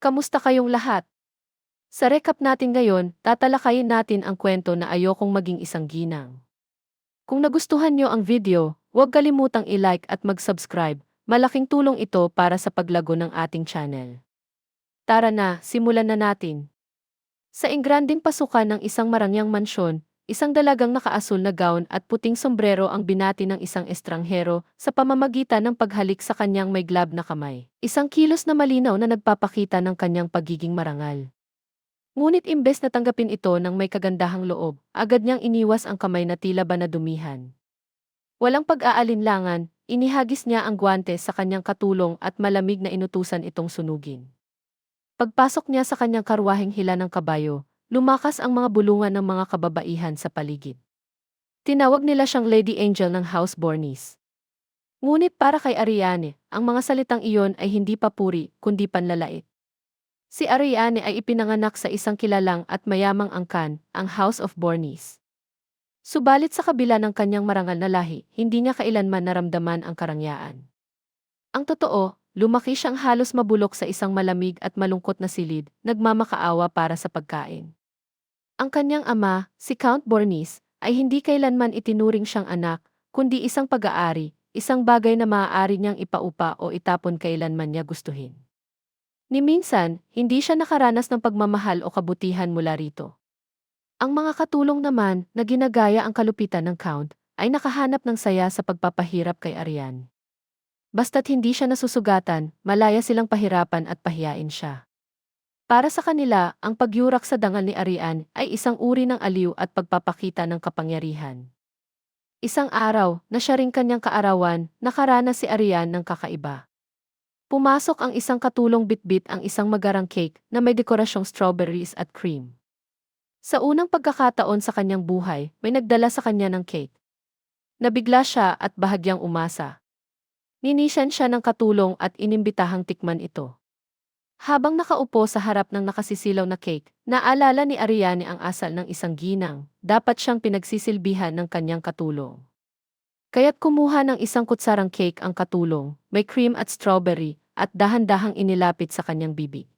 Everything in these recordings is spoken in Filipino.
Kamusta kayong lahat? Sa recap natin ngayon, tatalakayin natin ang kwento na ayokong maging isang ginang. Kung nagustuhan nyo ang video, huwag kalimutang i-like at mag-subscribe. Malaking tulong ito para sa paglago ng ating channel. Tara na, simulan na natin. Sa ingranding pasukan ng isang marangyang mansyon, isang dalagang nakaasul na gown at puting sombrero ang binati ng isang estranghero sa pamamagitan ng paghalik sa kanyang may glove na kamay. Isang kilos na malinaw na nagpapakita ng kanyang pagiging marangal. Ngunit imbes na tanggapin ito ng may kagandahang loob, agad niyang iniwas ang kamay na tila ba nadumihan. Walang pag-aalinlangan, inihagis niya ang gwante sa kanyang katulong at malamig na inutusan itong sunugin. Pagpasok niya sa kanyang karwaheng hila ng kabayo, lumakas ang mga bulungan ng mga kababaihan sa paligid. Tinawag nila siyang Lady Angel ng House Bornis. Ngunit para kay Ariane, ang mga salitang iyon ay hindi papuri, kundi panlalait. Si Ariane ay ipinanganak sa isang kilalang at mayamang angkan, ang House of Bornis. Subalit sa kabila ng kanyang marangal na lahi, hindi niya kailanman naramdaman ang karangyaan. Ang totoo, lumaki siyang halos mabulok sa isang malamig at malungkot na silid, nagmamakaawa para sa pagkain. Ang kanyang ama, si Count Bornis, ay hindi kailanman itinuring siyang anak, kundi isang pag-aari, isang bagay na maaari niyang ipaupa o itapon kailanman niya gustuhin. Ni minsan, hindi siya nakaranas ng pagmamahal o kabutihan mula rito. Ang mga katulong naman na ginagaya ang kalupitan ng Count ay nakahanap ng saya sa pagpapahirap kay Ariane. Basta't hindi siya nasusugatan, malaya silang pahirapan at pahiyain siya. Para sa kanila, ang pagyurak sa dangal ni Arian ay isang uri ng aliw at pagpapakita ng kapangyarihan. Isang araw, na siya ring kanyang kaarawan, nakaranas si Arian ng kakaiba. Pumasok ang isang katulong bitbit ang isang magarang cake na may dekorasyong strawberries at cream. Sa unang pagkakataon sa kanyang buhay, may nagdala sa kanya ng cake. Nabigla siya at bahagyang umasa. Ninisan siya ng katulong at inimbitahang tikman ito. Habang nakaupo sa harap ng nakasisilaw na cake, naalala ni Ariane ang asal ng isang ginang, dapat siyang pinagsisilbihan ng kanyang katulong. Kaya't kumuha ng isang kutsarang cake ang katulong, may cream at strawberry, at dahan-dahang inilapit sa kanyang bibig.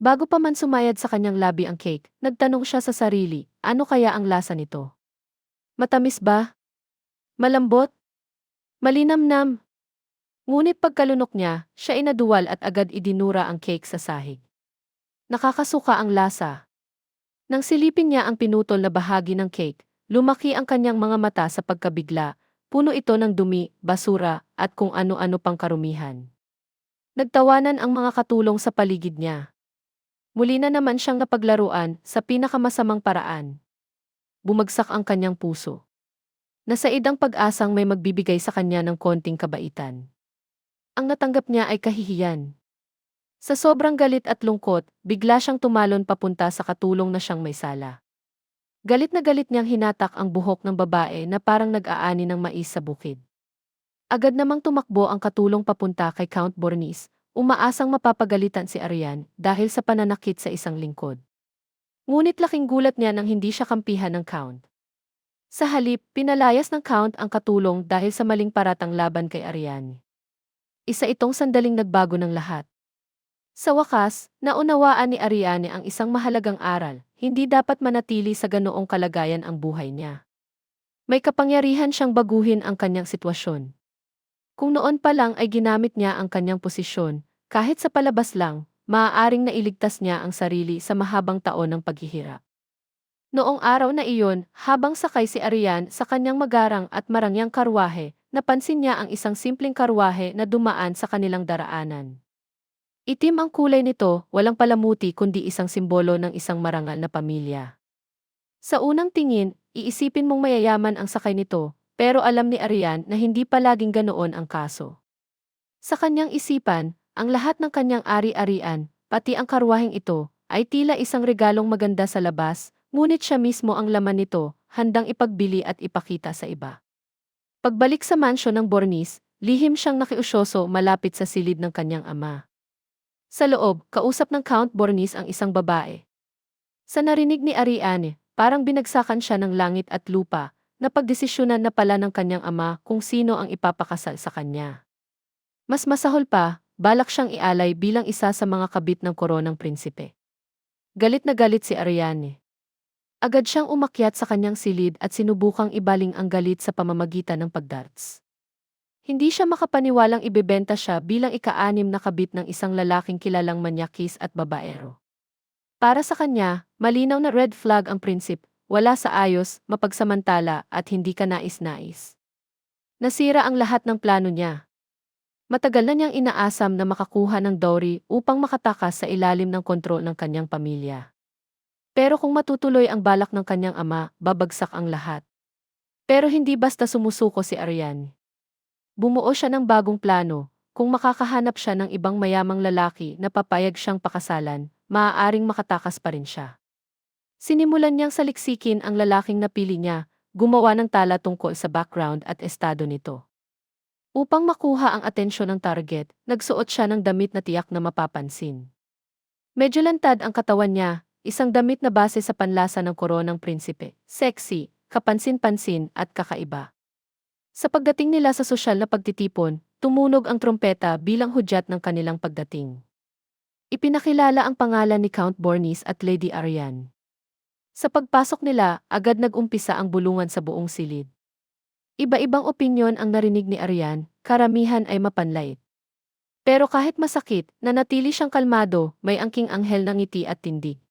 Bago pa man sumayad sa kanyang labi ang cake, nagtanong siya sa sarili, ano kaya ang lasa nito? Matamis ba? Malambot? Malinamnam? Ngunit pagkalunok niya, siya inaduwal at agad idinura ang cake sa sahig. Nakakasuka ang lasa. Nang silipin niya ang pinutol na bahagi ng cake, lumaki ang kanyang mga mata sa pagkabigla, puno ito ng dumi, basura, at kung ano-ano pang karumihan. Nagtawanan ang mga katulong sa paligid niya. Muli na naman siyang napaglaruan sa pinakamasamang paraan. Bumagsak ang kanyang puso. Nasa idang pag-asang may magbibigay sa kanya ng konting kabaitan. Ang natanggap niya ay kahihiyan. Sa sobrang galit at lungkot, bigla siyang tumalon papunta sa katulong na siyang may sala. Galit na galit niyang hinatak ang buhok ng babae na parang nag-aani ng mais sa bukid. Agad namang tumakbo ang katulong papunta kay Count Bornis, umaasang mapapagalitan si Arian dahil sa pananakit sa isang lingkod. Ngunit laking gulat niya nang hindi siya kampihan ng Count. Sa halip, pinalayas ng Count ang katulong dahil sa maling paratang laban kay Ariane. Isa itong sandaling nagbago ng lahat. Sa wakas, naunawaan ni Ariane ang isang mahalagang aral, hindi dapat manatili sa ganoong kalagayan ang buhay niya. May kapangyarihan siyang baguhin ang kanyang sitwasyon. Kung noon pa lang ay ginamit niya ang kanyang posisyon, kahit sa palabas lang, maaaring nailigtas niya ang sarili sa mahabang taon ng paghihirap. Noong araw na iyon, habang sakay si Arian sa kanyang magarang at marangyang karwahe, napansin niya ang isang simpleng karwahe na dumaan sa kanilang daraanan. Itim ang kulay nito, walang palamuti kundi isang simbolo ng isang marangal na pamilya. Sa unang tingin, iisipin mong mayayaman ang sakay nito, pero alam ni Arian na hindi palaging ganoon ang kaso. Sa kanyang isipan, ang lahat ng kanyang ari-arian, pati ang karwaheng ito, ay tila isang regalong maganda sa labas, ngunit siya mismo ang laman nito, handang ipagbili at ipakita sa iba. Pagbalik sa mansyon ng Bornis, lihim siyang nakiusyoso malapit sa silid ng kanyang ama. Sa loob, kausap ng Count Bornis ang isang babae. Sa narinig ni Ariane, parang binagsakan siya ng langit at lupa, na pagdesisyonan na pala ng kanyang ama kung sino ang ipapakasal sa kanya. Mas masahol pa, balak siyang ialay bilang isa sa mga kabit ng koronang prinsipe. Galit na galit si Ariane. Agad siyang umakyat sa kanyang silid at sinubukang ibaling ang galit sa pamamagitan ng pagdarts. Hindi siya makapaniwalang ibebenta siya bilang ika-anim na kabit ng isang lalaking kilalang manyakis at babaero. Para sa kanya, malinaw na red flag ang prinsip, wala sa ayos, mapagsamantala at hindi ka nais-nais. Nasira ang lahat ng plano niya. Matagal na niyang inaasam na makakuha ng dowry upang makatakas sa ilalim ng kontrol ng kanyang pamilya. Pero kung matutuloy ang balak ng kanyang ama, babagsak ang lahat. Pero hindi basta sumusuko si Ariane. Bumuo siya ng bagong plano, kung makakahanap siya ng ibang mayamang lalaki na papayag siyang pakasalan, maaaring makatakas pa rin siya. Sinimulan niyang saliksikin ang lalaking napili niya, gumawa ng tala tungkol sa background at estado nito. Upang makuha ang atensyon ng target, nagsuot siya ng damit na tiyak na mapapansin. Medyo lantad ang katawan niya, Isang damit na base sa panlasa ng koronang prinsipe, sexy, kapansin-pansin at kakaiba. Sa pagdating nila sa sosyal na pagtitipon, tumunog ang trompeta bilang hudyat ng kanilang pagdating. Ipinakilala ang pangalan ni Count Bornis at Lady Ariane. Sa pagpasok nila, agad nag-umpisa ang bulungan sa buong silid. Iba-ibang opinyon ang narinig ni Ariane, karamihan ay mapanlait. Pero kahit masakit, nanatili siyang kalmado, may angking anghel ng ngiti at tindig.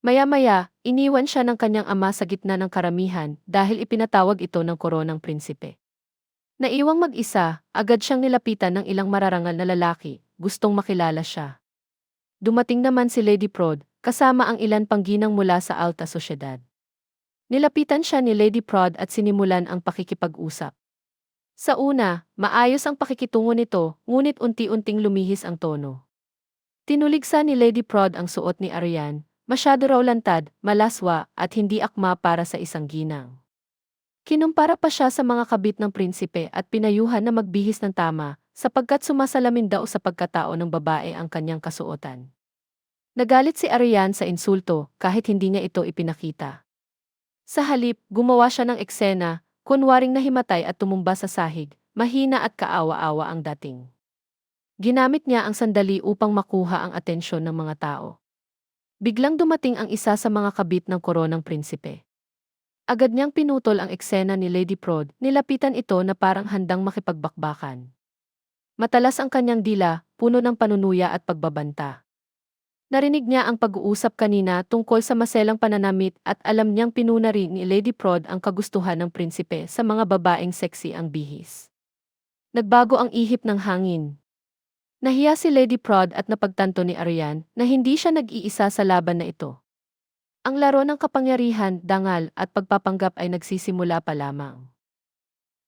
Maya-maya, iniwan siya ng kanyang ama sa gitna ng karamihan dahil ipinatawag ito ng koronang prinsipe. Naiwang mag-isa, agad siyang nilapitan ng ilang mararangal na lalaki, gustong makilala siya. Dumating naman si Lady Prod, kasama ang ilan pang ginang mula sa alta sosyedad. Nilapitan siya ni Lady Prod at sinimulan ang pakikipag-usap. Sa una, maayos ang pakikitungo nito, ngunit unti-unting lumihis ang tono. Tinuligsa ni Lady Prod ang suot ni Ariane, Masyado raw lantad, malaswa, at hindi akma para sa isang ginang. Kinumpara pa siya sa mga kabit ng prinsipe at pinayuhan na magbihis ng tama, sapagkat sumasalamin daw sa pagkatao ng babae ang kanyang kasuotan. Nagalit si Ariane sa insulto kahit hindi niya ito ipinakita. Sa halip, gumawa siya ng eksena, kunwaring nahimatay at tumumba sa sahig, mahina at kaawa-awa ang dating. Ginamit niya ang sandali upang makuha ang atensyon ng mga tao. Biglang dumating ang isa sa mga kabit ng koronang prinsipe. Agad niyang pinutol ang eksena ni Lady Prod, nilapitan ito na parang handang makipagbakbakan. Matalas ang kanyang dila, puno ng panunuya at pagbabanta. Narinig niya ang pag-uusap kanina tungkol sa maselang pananamit at alam niyang pinuna rin ni Lady Prod ang kagustuhan ng prinsipe sa mga babaeng sexy ang bihis. Nagbago ang ihip ng hangin, Nahiya si Lady Prod at napagtanto ni Ariane na hindi siya nag-iisa sa laban na ito. Ang laro ng kapangyarihan, dangal at pagpapanggap ay nagsisimula pa lamang.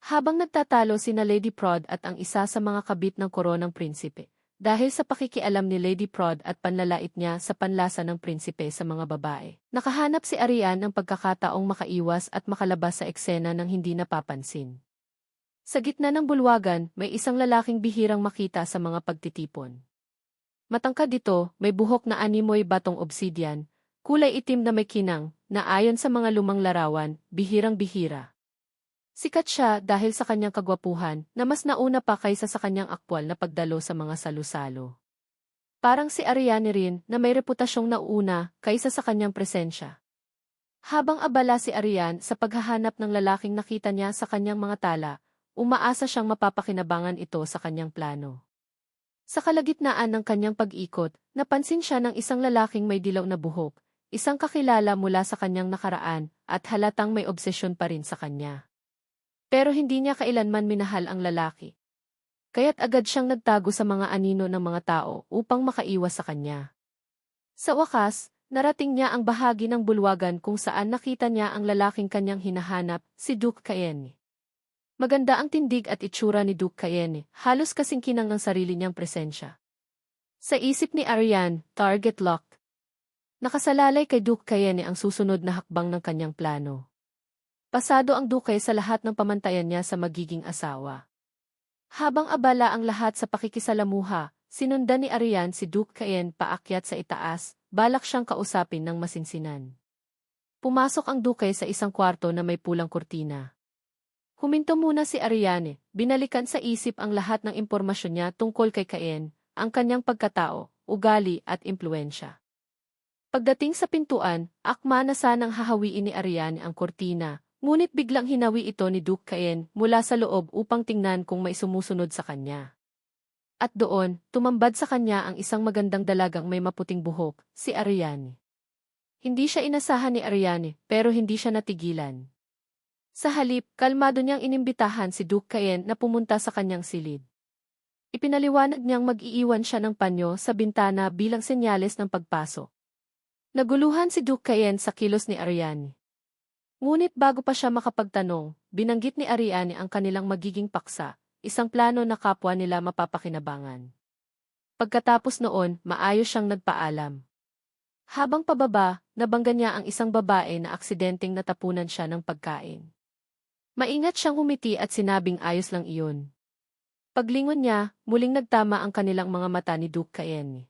Habang nagtatalo sina Lady Prod at ang isa sa mga kabit ng koronang prinsipe, dahil sa pakikialam ni Lady Prod at panlalait niya sa panlasa ng prinsipe sa mga babae, nakahanap si Ariane ng pagkakataong makaiwas at makalabas sa eksena ng hindi napapansin. Sa gitna ng bulwagan, may isang lalaking bihirang makita sa mga pagtitipon. Matangkad dito, may buhok na animoy batong obsidian, kulay itim na may kinang, na ayon sa mga lumang larawan, bihirang-bihira. Sikat siya dahil sa kanyang kagwapuhan na mas nauna pa kaysa sa kanyang aktwal na pagdalo sa mga salusalo. Parang si Ariane rin na may reputasyong nauna kaysa sa kanyang presensya. Habang abala si Ariane sa paghahanap ng lalaking nakita niya sa kanyang mga tala, Umaasa siyang mapapakinabangan ito sa kanyang plano. Sa kalagitnaan ng kanyang pag-ikot, napansin siya ng isang lalaking may dilaw na buhok, isang kakilala mula sa kanyang nakaraan, at halatang may obsesyon pa rin sa kanya. Pero hindi niya kailanman minahal ang lalaki. Kaya't agad siyang nagtago sa mga anino ng mga tao upang makaiwas sa kanya. Sa wakas, narating niya ang bahagi ng bulwagan kung saan nakita niya ang lalaking kanyang hinahanap, si Duke Cayenne. Maganda ang tindig at itsura ni Duke Cayenne, halos kasing kinang ng sarili niyang presensya. Sa isip ni Ariane, target locked. Nakasalalay kay Duke Cayenne ang susunod na hakbang ng kanyang plano. Pasado ang Duke sa lahat ng pamantayan niya sa magiging asawa. Habang abala ang lahat sa pakikisalamuha, sinundan ni Ariane si Duke Cayenne paakyat sa itaas, balak siyang kausapin ng masinsinan. Pumasok ang Duke sa isang kwarto na may pulang kurtina. Huminto muna si Ariane, binalikan sa isip ang lahat ng impormasyon niya tungkol kay Caen, ang kanyang pagkatao, ugali at impluensya. Pagdating sa pintuan, akma na sanang hahawiin ni Ariane ang kortina, ngunit biglang hinawi ito ni Duke Caen mula sa loob upang tingnan kung may sumusunod sa kanya. At doon, tumambad sa kanya ang isang magandang dalagang may maputing buhok, si Ariane. Hindi siya inasahan ni Ariane, pero hindi siya natigilan. Sa halip, kalmado niyang inimbitahan si Duke Caen na pumunta sa kanyang silid. Ipinaliwanag niyang mag-iiwan siya ng panyo sa bintana bilang senyales ng pagpasok. Naguluhan si Duke Caen sa kilos ni Ariane. Ngunit bago pa siya makapagtanong, binanggit ni Ariane ang kanilang magiging paksa, isang plano na kapwa nila mapapakinabangan. Pagkatapos noon, maayos siyang nagpaalam. Habang pababa, nabangga niya ang isang babae na aksidenteng natapunan siya ng pagkain. Maingat siyang humiti at sinabing ayos lang iyon. Paglingon niya, muling nagtama ang kanilang mga mata ni Duke Caen.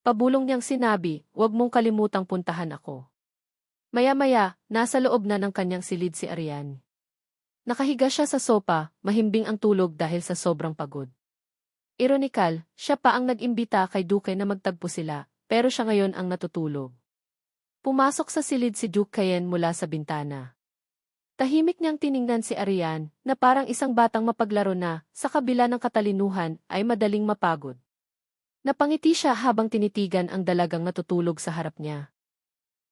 Pabulong niyang sinabi, huwag mong kalimutang puntahan ako. Maya-maya, nasa loob na ng kanyang silid si Ariane. Nakahiga siya sa sopa, mahimbing ang tulog dahil sa sobrang pagod. Ironikal, siya pa ang nag-imbita kay Duke na magtagpo sila, pero siya ngayon ang natutulog. Pumasok sa silid si Duke Caen mula sa bintana. Tahimik niyang tiningnan si Ariane, na parang isang batang mapaglaro na, sa kabila ng katalinuhan, ay madaling mapagod. Napangiti siya habang tinitigan ang dalagang natutulog sa harap niya.